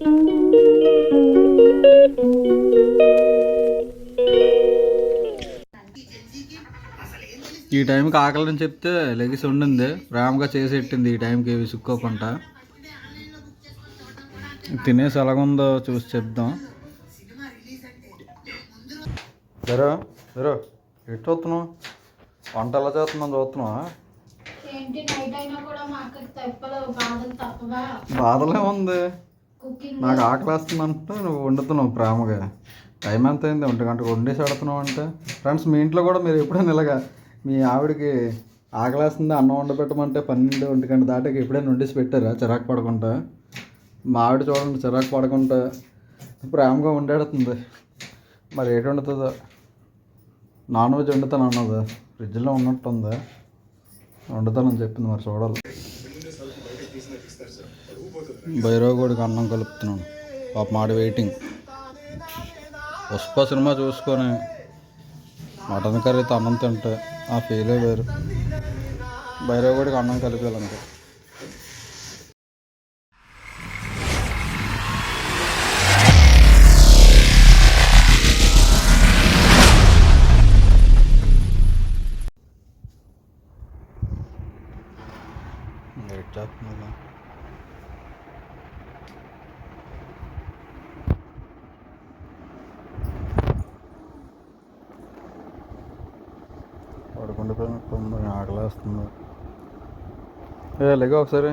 ఈ టైంకి ఆకలిని చెప్తే లెగిసి ఉండింది. ప్రేమగా చేసి పెట్టింది ఈ టైంకి విసుక్కోకుండా తినేసి ఎలాగుందో చూసి చెప్దాం. సరే సరే. ఎటు చూస్తున్నావు వంట ఎలా చేస్తున్నావు? చూస్తున్నావా? ఏంటి నైట్ అయినా కూడా మాకు తప్పలు బాధలు తప్పవా? బాధలే ఉంది. నాకు ఆకలి వేస్తుంది నువ్వు వండుతున్నావు ప్రేమగా. టైం ఎంత అయింది? ఒంటి గంటకు వండేసి ఆడుతున్నావు అంటే? ఫ్రెండ్స్ మీ ఇంట్లో కూడా మీరు ఎప్పుడైనా ఇలాగా మీ ఆవిడకి ఆకలి వేస్తుంది అన్నం వండబెట్టమంటే పన్నెండు ఒంటి గంట దాటాక ఎప్పుడైనా వండేసి పెట్టారా? చిరాకు పడకుండా? మా ఆవిడ చూడండి చిరాకు పడకుండా ప్రేమగా వండాడుతుంది. మరి ఏటి వండుతుందో? నాన్ వెజ్ వండుతాను అన్నది ఫ్రిడ్జ్లో ఉన్నట్టుందా? వండుతానని చెప్పింది మరి చూడాలి. భైరవగోడికి అన్నం కలుపుతున్నాను. పాప మాడి వెయిటింగ్ పుష్ప సినిమా చూసుకొని మటన్ కర్రీతో అన్నం తింటే ఆ ఫీలే వేరు. భైరవగోడికి అన్నం కలిపేయాలంటే. ఏ లెగ ఒకసారి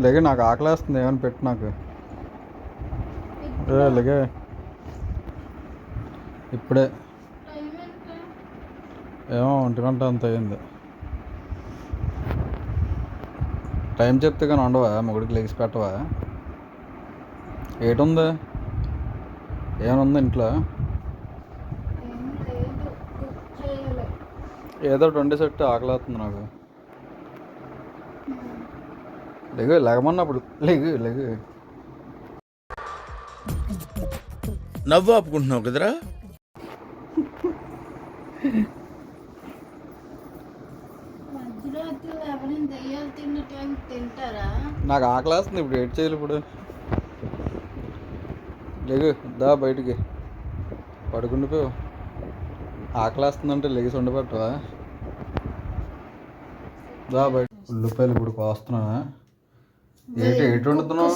లెగ నాకు ఆకలేస్తుంది ఏమైనా పెట్టు నాకు. ఏ లెగే. ఇప్పుడే. ఏమో ఒంటి గంట అంత అయింది టైం చెప్తే కానీ ఉండవా? మొగుడికి లెగిసి పెట్టవా? ఏటుంది? ఏమనుంది ఇంట్లో ఏం లేదు కుక్ చేయాలి ఏదో ట్వంటీ సెట్ ఆకలేస్తుంది నాకు. లెగు లెగమన్నప్పుడు లెగు లెగు. నవ్వు ఆపుకుంటున్నావు కదరా? మధ్యరాత్రి ఎవరైనా దెయ్యాలు తిన్న టైం తింటారా? నాకు ఆకలేస్తుంది ఇప్పుడు ఏడ్ చేయాలి ఇప్పుడు. లెగు దా బయటికి. పడుకుండిపో. ఆకలేస్తుందంటే లెగిసి ఉండబెట్టవా దా బయట. ఉల్లిపాయలు ఇప్పుడు కోస్తున్నావా ఏంటి ఎటు వండుతున్నావు?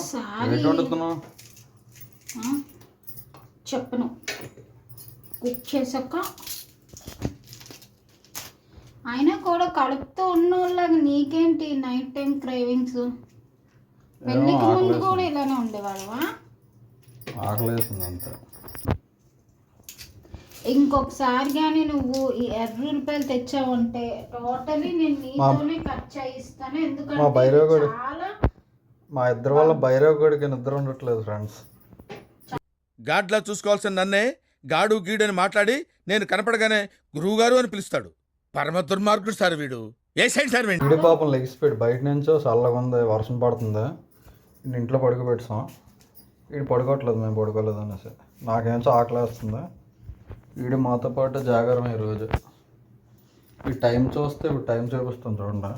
ఎటు వండుతున్నావు? చెప్పను. కుక్ చేసాక అయినా కూడా కడుపుతో ఉన్న వాళ్ళకి నీకేంటి నైట్ టైం క్రేవింగ్స్? పెళ్ళికి ముందు. కూడా ఇలానే ఉండేవాళ్ళవా? ఆకలేస్తుంది అంతే ఇంకొకసారి కానీ నువ్వు ఈ ఎర్ర ఉల్లిపాయలు తెచ్చావంటే టోటలీ నేను నీతోనే కట్ చేయిస్తాను. మా ఎందుకంటే భైరవ్ చాలా మా ఇద్దరు వల్ల భైరవ్ గడికి నిద్ర ఉండట్లేదు ఫ్రెండ్స్ గాడ్లా చూసుకోవాల్సిన నన్నే గాడు గీడు అని మాట్లాడి నేను కనపడగానే గురువుగారు అని పిలుస్తాడు. పరమ దుర్మార్గుడు సార్ వీడు. ఏ సైడ్ సార్ వీడు? ఇడి పాపం లెగిసిపోయాడు బయట నుంచో చల్లగా ఉంది వర్షం పడుతుంది? ఇంట్లో పడుకోబెట్టాం వీడు పడుకోవట్లేదు మేము పడుకోలేదు అనేసి. నాకేంచో ఆకలి వేస్తుంది వీడు మాతో పాటు జాగారం ఈరోజు. ఈ టైం చూస్తే ఇప్పుడు టైం చూపిస్తుంది చూడండి.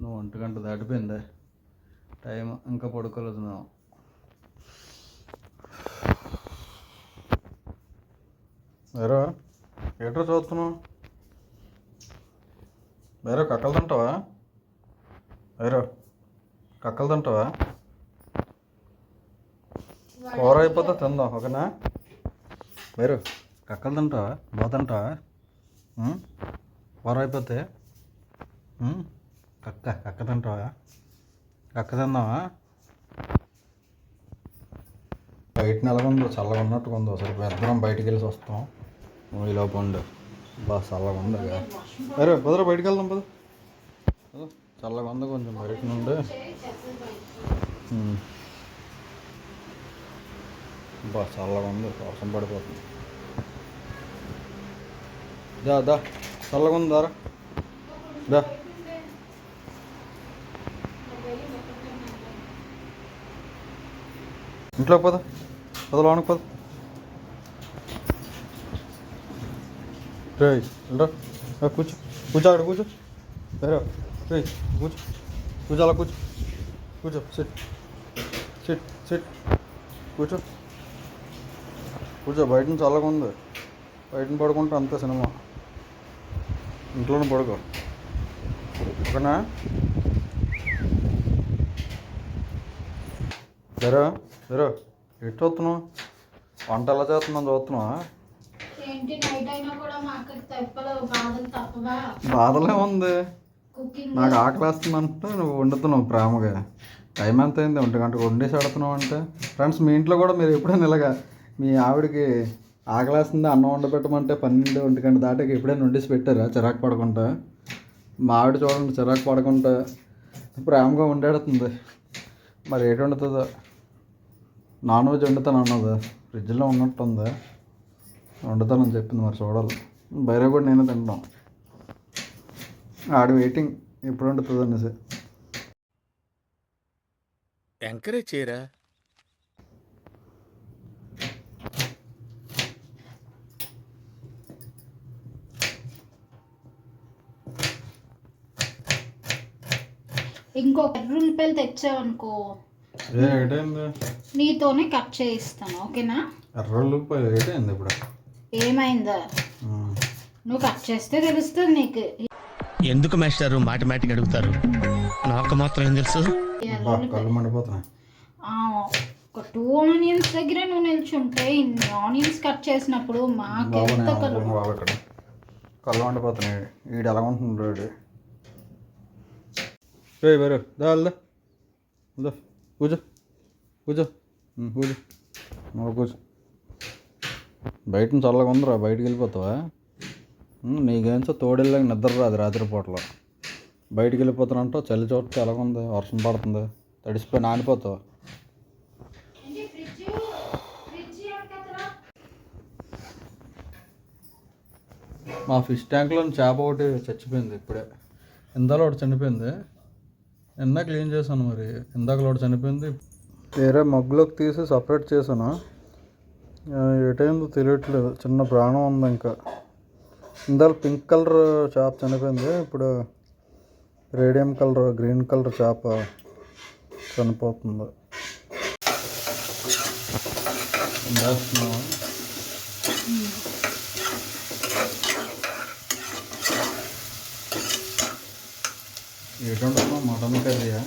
నువ్వు ఒంటి గంట దాటిపోయిందే. టైం ఇంకా పడుకోలేదు మేము ఎరా ఎట్రా చూస్తున్నావు వేరే కక్కలు తింటావా? వేరే కక్కలు తింటావా? కూర అయిపోతే తిందాం ఓకేనా? వేరు కక్కలు తింటావా? బాగా తింటావా? కూర అయిపోతే? కక్క కక్క తింటావా? కక్క తిందావా బయట నెలకొందో చల్లగా ఉన్నట్టుగా ఉందో సరే ఇద్దరం బయటికి వెళ్ళి వస్తాం నువ్వు ఇలా పండు బాగా చల్లగా ఉంది అరే కుదర బయటికి వెళ్దాం పద. చల్లగా ఉంది కొంచెం బయట నుండి. ఉమ్. బా చల్లగా ఉంది వర్షం పడిపోతుంది. దా దా చల్లగా ఉంది దారా. దా. ఇంట్లో పద. పద లోనకి పద. రే వెళ్ళరా రా, కూర్చో. కూర్చో అక్కడ కూర్చో. వేరే రే కూర్చో. కూర్చో అలా కూర్చో. కూర్చో సిట్ సిట్ సిట్ కూర్చో. కూర్చో బయట నుంచి చల్లగా ఉంది. బయటని పడుకుంటే అంతే సినిమా. ఇంట్లోనే పడుకో. ఓకేనా? సరే సరే. ఎటు వస్తున్నావు? వంట ఎలా చేస్తున్నావు? చూస్తున్నావా? ఏంటి నైట్ అయినా కూడా మాకు తెప్పలు బాధలు తప్పవా? బాధలే ఉంది. కుకింగ్ నాకు ఆకలి వేస్తుందంటే నువ్వు వండుతున్నావు ప్రేమగా. టైం ఎంత అయింది? ఒంటి గంటకు వండేసి ఆడుతున్నావు అంటే. ఫ్రెండ్స్ మీ ఇంట్లో కూడా మీరు ఎప్పుడైనా ఇలాగా మీ ఆవిడకి ఆకలి వేస్తుంది అన్నం వండబెట్టమంటే పన్నెండు ఒంటి గంట దాటాక ఎప్పుడైనా వండేసి పెట్టారా? చిరాకు పడకుండా. మా ఆవిడ చూడండి చిరాకు పడకుండా ప్రేమగా వండాడుతుంది. మరి ఏటి వండుతుందో? నాన్ వెజ్ వండుతాను అన్నది. ఫ్రిడ్జ్లో ఉన్నట్టుందా. వండుతానని చెప్పింది మరి చూడాలి. బయట కూడా నేనే తింటాం. ఆడు వెయిటింగ్ ఎప్పుడు వండుతుంది అనేసి. ఎంకరేజ్ చేయరా? ఇంకో ఎర్రుల్లిపాయలు తెచ్చావనుకో. ఏ ఏటైంది? నీతోనే కట్ చేయిస్తాను ఓకేనా? ఎర్రల్లిపాయ ఏటైంది ఇప్పుడు? ఏమైందా? నువ్వు కట్ చేస్తే తెలుస్తుంది నీకు. ఎందుకు మాస్టారు? మాటిమాటికి అడుగుతారు. నాకు మాత్రం ఏం తెలుసు? కళ్ళు మండిపోతున్నాయి. ఆ, ఒక టూ ఆనియన్స్ దగ్గర నువ్వు నిల్చుంటే ఇన్ని ఆనియన్స్ కట్ చేసినప్పుడు మాకు ఇక్కడ. కళ్ళు మండిపోతున్నాయి. వీడు ఎలా ఉంటున్నాడు రే వేరు దా వెళ్దా వెళ్దా కూర్చో. కూర్చో. ఉమ్, కూర్చో. నువ్వు కూర్చో. బయట నుంచి చల్లగా ఉందిరా బయటికి వెళ్ళిపోతావా? నీకేంచో తోడెళ్ళాక నిద్ర రాదు రాత్రి పూటలో బయటికి వెళ్ళిపోతానంటావు చలి చోట ఎలాగుంది వర్షం పడుతుంది తడిసిపోయి నానిపోతావు. మా ఫిష్ ట్యాంక్లో చేప ఒకటి చచ్చిపోయింది ఇప్పుడే. ఇందాక ఒకటి చనిపోయింది. ఇందాక క్లీన్ చేశాను మరి ఇందాక ఒకటి చనిపోయింది. వేరే మగ్గులోకి తీసి సపరేట్ చేశాను. ఏటైందో ఎటైందో తెలియట్లేదు. చిన్న ప్రాణం ఉంది ఇంకా. ఇందాక పింక్ కలర్ చేప చనిపోయింది. ఇప్పుడు రేడియం కలర్ గ్రీన్ కలర్ చేప చనిపోతుంది. వేస్తున్నావా? మటన్ కర్రీయా?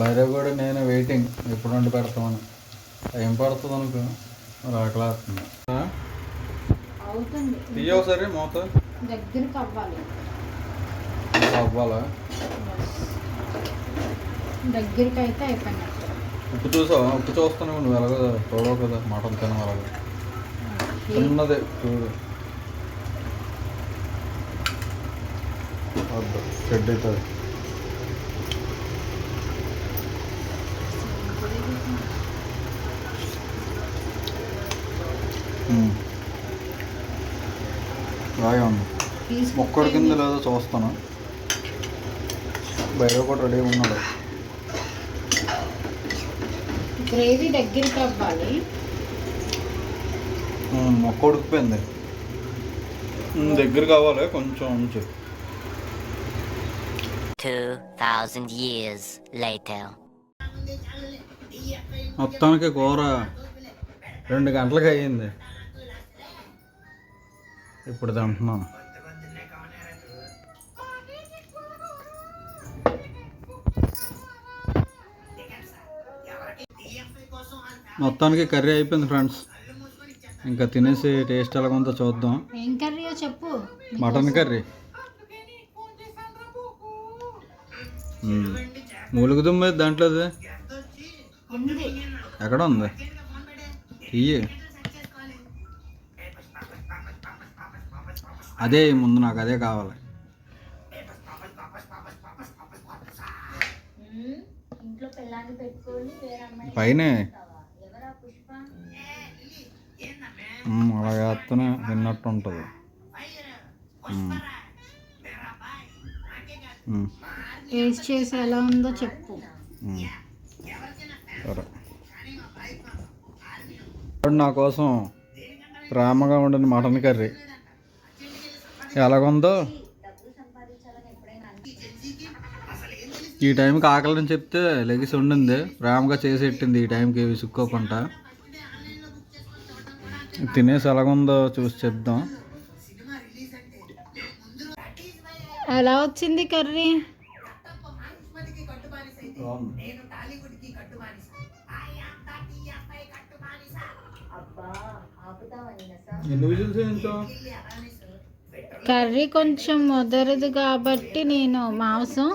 బయట కూడా నేను వెయిటింగ్ ఎప్పుడు వండి పెడతామని. టైం పడుతుంది అనుకో? మరి ఆకలి అవుతుంది. మూత? దగ్గరికి అవ్వాలి. అవ్వాలా? దగ్గరికి అయితే ఉప్పు చూసావా? ఉప్పు చూస్తున్నావు నువ్వు ఎలాగో చూడవు కదా. మటన్ తినం అలాగా. చిన్నదే. చూడు. వద్దు. చెడ్డ అవుతుంది బాగా ఉంది మొక్కడి కింద లేదో చూస్తాను బయట కూడా రెడీ ఉన్నాడు. గ్రేవీ దగ్గరికి అవ్వాలి. మొక్క ఉడికిపోయింది. దగ్గర కావాలి కొంచెం ఉంచు. 2,000 years later. మొత్తానికి కూర రెండు గంటలకు అయ్యింది. ఇప్పుడు తింటున్నాను మొత్తానికి కర్రీ అయిపోయింది ఫ్రెండ్స్. ఇంకా తినేసి టేస్ట్ ఎలా ఉందో చూద్దాం. ఏం కర్రీయో చెప్పు. Mutton curry. మ్మ్. మూలుగు దుమ్మ దాంట్లో ఎక్కడ ఉంది? ఇయ్యి. అదే ముందు నాకు అదే కావాలి. పైనే మ్మ్, అలా వేస్తేనే తిన్నట్టు ఉంటుంది. టేస్ట్ చేసి ఎలా ఉందో చెప్పు. సరే. నా కోసం ప్రేమగా ఉండిన మటన్ కర్రీ. ఎలాగుందో? ఈ టైంకి ఆకలి అని చెప్తే లెగిసి ఉండింది. ప్రేమగా చేసి పెట్టింది ఈ టైంకి విసుక్కోకుండా తినేసి ఎలాగుందో చూసి చెప్దాం. ఎలా వచ్చింది కర్రీ? కర్రీ కొంచెం ముదరదు కాబట్టి నేను మాంసం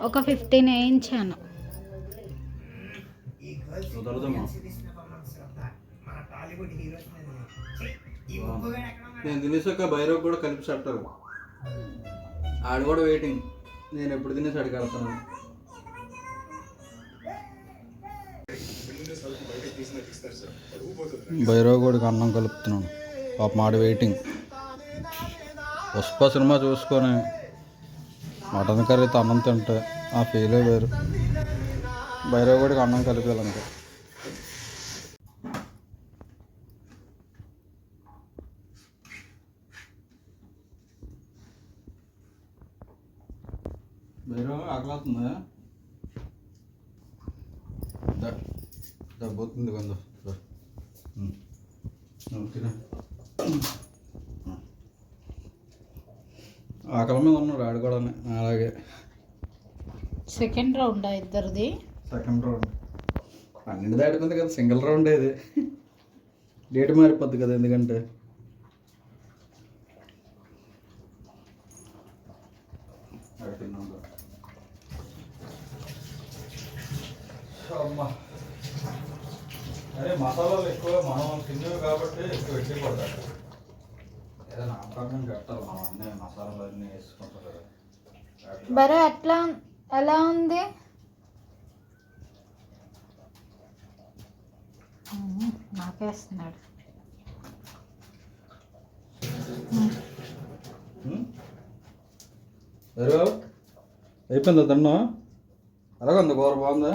ఒక ఫిఫ్టీన్ వేయించాను. కుదరదమ్మా నేను తినేసాక భైరవ్ కూడా కలిపి చెప్తారు ఆడు కూడా వెయిటింగ్ నేను ఎప్పుడు తినేసి అడిగి వెళ్తాను. భైరవ్ కూడా అన్నం కలుపుతున్నాను. పాప మాడ వెయిటింగ్ పుష్ప సినిమా చూసుకొని మటన్ కర్రీతో అన్నం తింటే ఆ ఫీలే వేరు. భైరవ్ కూడా అన్నం కలిపేయాలంటే ఆకలిస్తుందా డబ్బుతుంది కొంత ఓకేనా ఆకలి మీద ఉన్నాడు ఆడు కూడా అలాగే. సెకండ్ రౌండ్ ఇద్దరిది? Second round. పన్నెండు దాటిపోయింది కదా సింగిల్ రౌండ్ ఇది. డేట్ మారిపోద్ది కదా ఎందుకంటే? అరే మసాలాలు ఎక్కువ మనం తిన్నవి కాబట్టి ఎక్కువ పెట్టకూడదు ఏదో నామకరణం పెట్టాలి మనం అన్నీ మసాలాలు అన్నీ వేసుకుంటారు బరే ఎట్లా ఎలా ఉంది? నాకేస్తున్నాడు. అయిపోయిందా తిన్నా ఎలాగుంది కూర బాగుందా.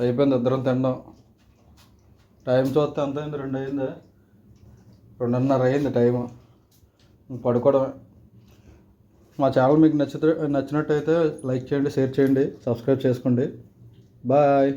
అయిపోయింది ఇద్దరం తినడం టైం చూస్తే ఎంత అయింది? రెండు అయింది? రెండున్నర అయింది టైము. పడుకోవడమే. మా ఛానల్ మీకు నచ్చితే నచ్చినట్టయితే లైక్ చేయండి షేర్ చేయండి సబ్స్క్రైబ్ చేసుకోండి. బాయ్.